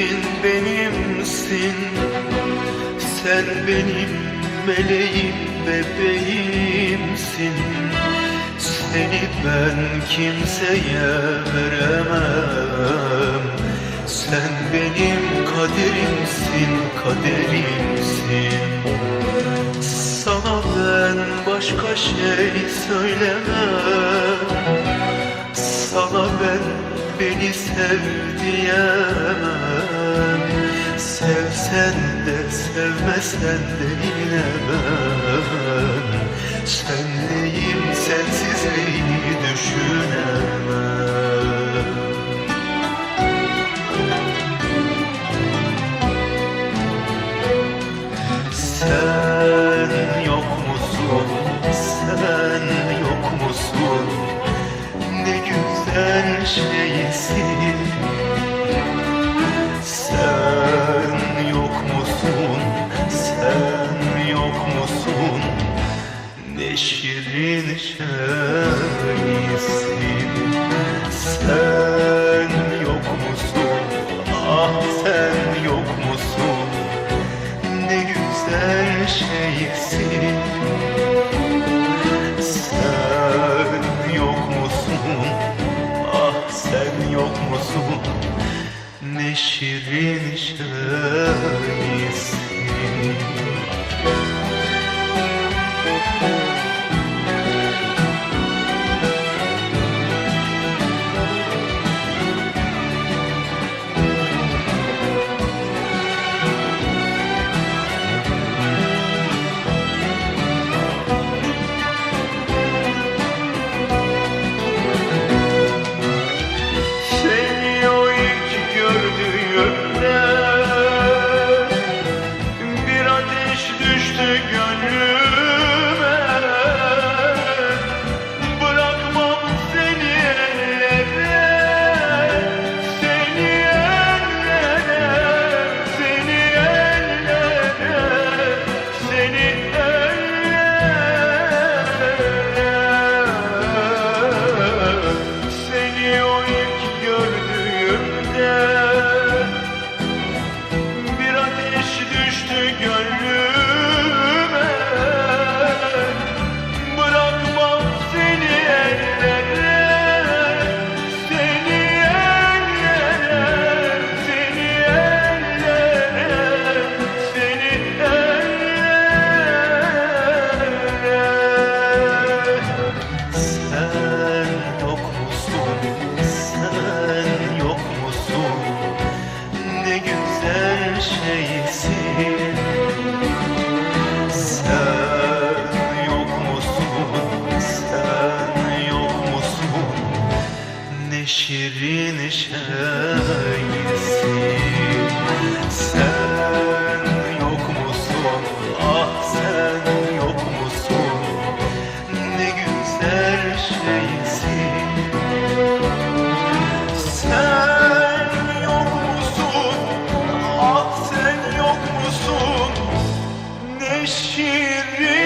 kaderimsin Sen benim meleğim bebeğimsin. Seni ben kimseye veremem. Sen benim kaderimsin, kaderimsin. Sana ben başka şey söylemem. Sana ben beni sev diyemem Sevsen de sevmesen de yine ben Senleyim sensizliği düşünemem Sen yok musun? Sen yok musun? Ne güzel şeysin şirin şeysin Sen yok musun? Ah sen yok musun? Ne güzel şeysin Sen yok musun? Ah sen yok musun? Ne şirin şeysin her şeysin. Sen yok musun, sen yok musun? Ne şirin şer You.